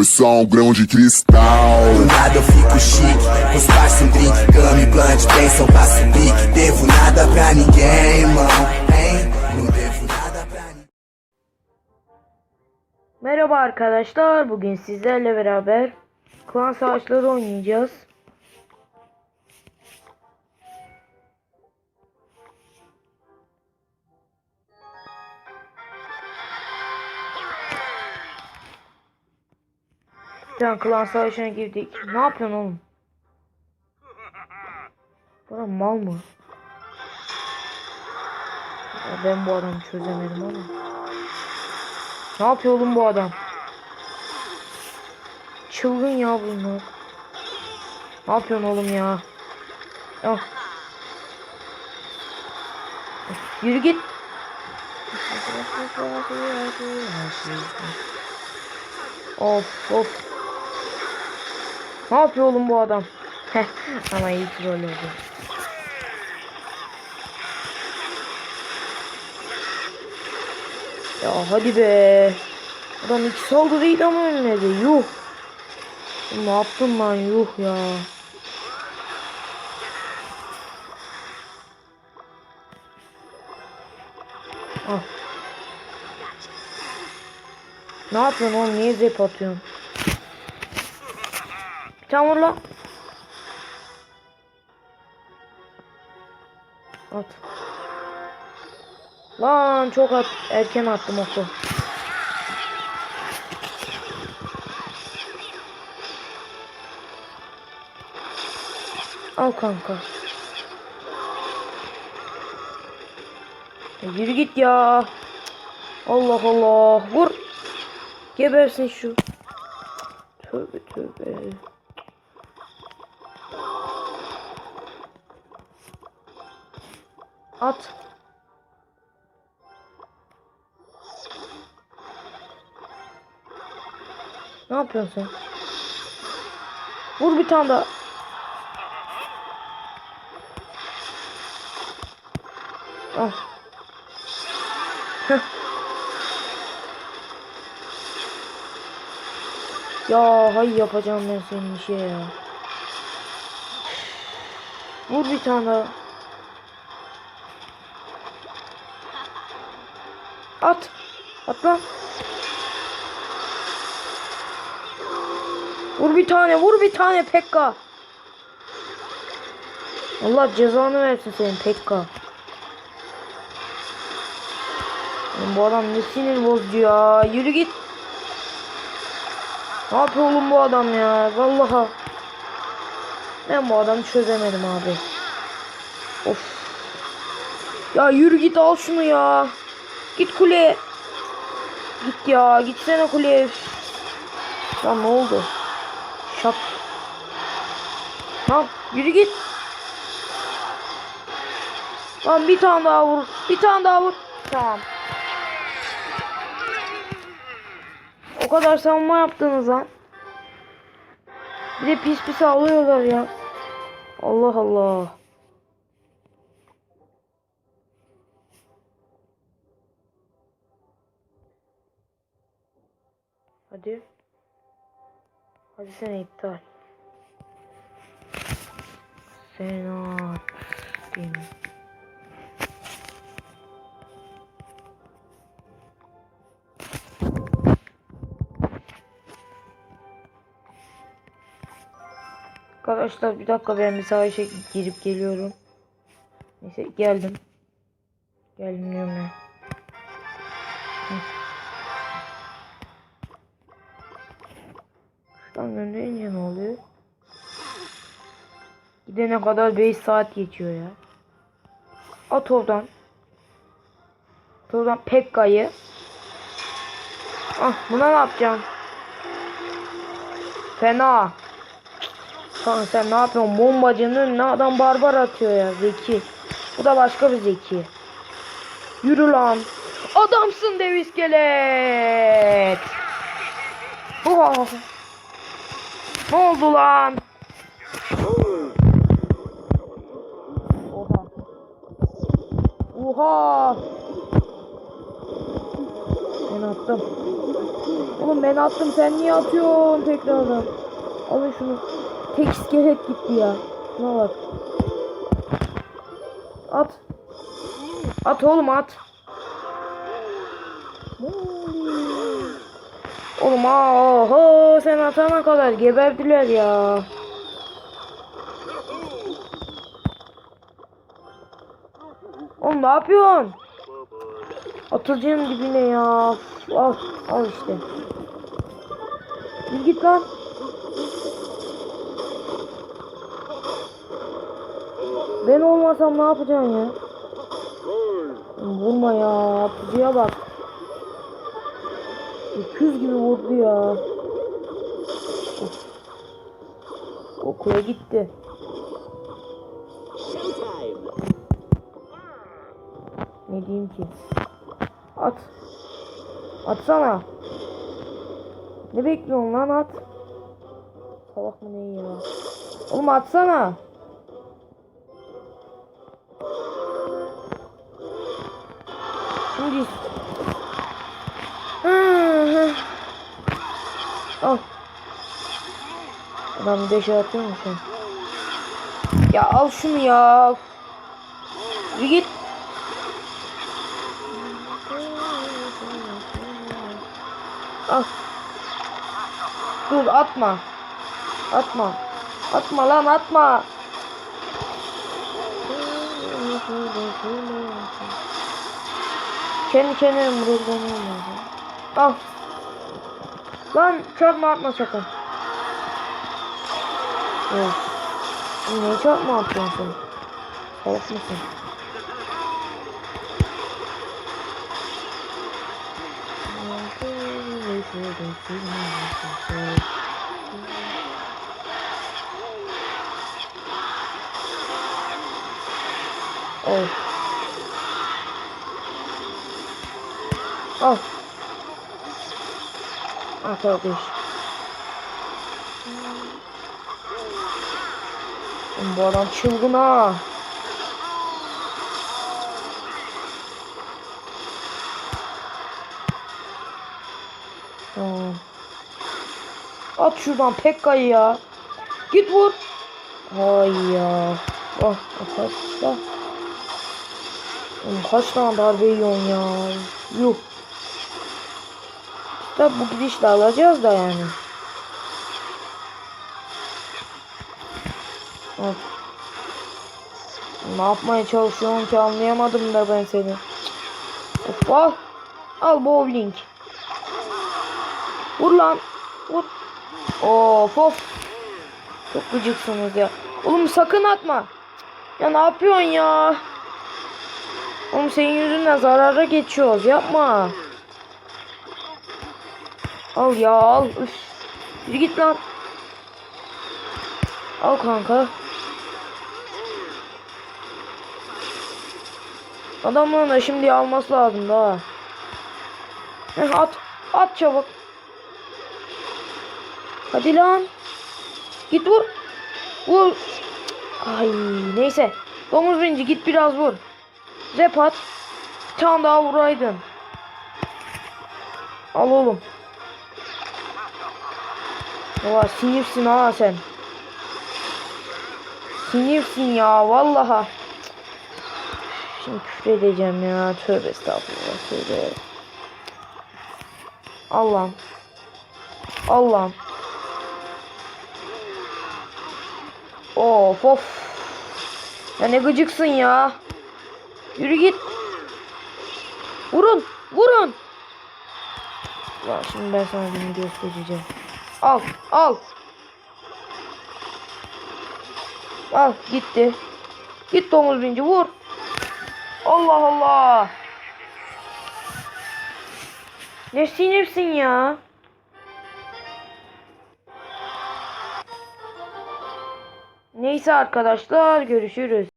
foi só um grão de cristal. Do nada eu fico chique, os um drink, e blunt, pensam, passo pique. Devo nada pra ninguém, irmão. Merhaba arkadaşlar. Bugün sizlerle beraber klan savaşları oynayacağız. Sen klan savaşına girdik. Ne yapıyorsun oğlum? Bana mal mı? Ya ben bu adamı çözemedim ama. Ne yapıyor oğlum bu adam? Çılgın ya bunlar. Ne yapıyorsun oğlum ya? Al. Yürü git. Of of. Ne yapıyor oğlum bu adam? Heh, Ama iyi troll oldu. Ya hadi be. Adam iki saldırıyla ama ölmedi. Yuh. Ne yaptım ben yuh ya. Al. Ne yapıyorsun oğlum? Niye zep atıyorsun? Lan. At. Lan çok at erken attım oku. Al kanka. Ya yürü git ya. Allah Allah. Vur. Gebersin şu. Tövbe tövbe. At. Ne yapıyorsun sen? Vur bir tane daha. Al. Heh. Ya hay yapacağım ben senin işe ya. Vur bir tane daha. At. At lan. Vur bir tane, vur bir tane Pekka. Allah cezanı versin senin Pekka. Oğlum bu adam ne sinir bozucu ya. Yürü git. Ne yapıyor oğlum bu adam ya? Vallahi. Ben bu adamı çözemedim abi. Of. Ya yürü git al şunu ya. Git kuleye. Git ya. Gitsene kuleye. Lan ne oldu? Şap. Lan yürü git. Lan bir tane daha vur. Bir tane daha vur. Tamam. O kadar savunma yaptınız lan. Bir de pis pis ağlıyorlar ya. Allah Allah. Hadi. Hadi sen iptal. Senat. Değil? Arkadaşlar bir dakika ben bir savaşa girip geliyorum. Neyse geldim. Diyorum ya. Şuradan gönderince ne oluyor? Gidene kadar 5 saat geçiyor ya. At oradan. At oradan Pekka'yı. Ah buna ne yapacağım? Fena. Kanka sen ne yapıyorsun? Bombacının önüne adam barbar atıyor ya. Zeki. Bu da başka bir zeki. Yürü lan. Adamsın dev iskelet. Oh. Ne oldu lan? Oha. Oha. Ben attım. Oğlum ben attım sen niye atıyorsun tekrardan? Alın şunu. Tek iskelet gitti ya. Şuna bak. At. At oğlum at. Oğlum oho sen atana kadar geberdiler ya. Oğlum ne yapıyorsun? Atıcının dibine ya. Al, al işte. Bir git lan. Ben olmasam ne yapacaksın ya? Vurma ya. Atıcıya bak. Öküz gibi vurdu ya. Okula gitti. Ne diyeyim ki? At. Atsana. Ne bekliyorsun lan at. Salak mı ne ya? Oğlum atsana. Şimdi. Hı hı. Al. Adam 5 atıyor mu sen? Ya al şunu ya. Bir git. Al. Dur atma. Atma. Atma lan atma. Kendi kendine mırıldanıyor. Al. Lan çarpma atma sakın. Evet. Niye çarpma atıyorsun sen? Salak mısın? Oh. Al. Al kardeş. Oğlum Bu adam çılgın ha. Tamam. At şuradan Pekka'yı ya. Git vur. Ay ya. Oh atarsa. Oğlum kaç tane darbe yiyorsun ya. Yuh. Tabi bu gidişle alacağız da yani. Of. Ne yapmaya çalışıyorsun ki anlayamadım da ben seni. Of al. Al bowling. Vur lan. Vur. Of of. Çok gıcıksınız ya. Oğlum sakın atma. Ya ne yapıyorsun ya? Oğlum senin yüzünden zarara geçiyoruz. Yapma. Al ya al. Üf. Yürü git lan. Al kanka. Adamların da şimdi alması lazım daha. Heh, at. At çabuk. Hadi lan. Git vur. Vur. Ay neyse. Domuz binci git biraz vur. Rep at. Bir tane daha vuraydın. Al oğlum. Valla sinirsin ha sen. Sinirsin ya vallaha. Şimdi küfür edeceğim ya. Tövbe estağfurullah tövbe. Allah'ım. Allah'ım. Of of. Ya ne gıcıksın ya. Yürü git. Vurun. Vurun. Ya şimdi ben sana bunu göstereceğim. Al. Al. Al gitti. Git domuz binci vur. Allah Allah. Ne sinirsin ya. Neyse arkadaşlar görüşürüz.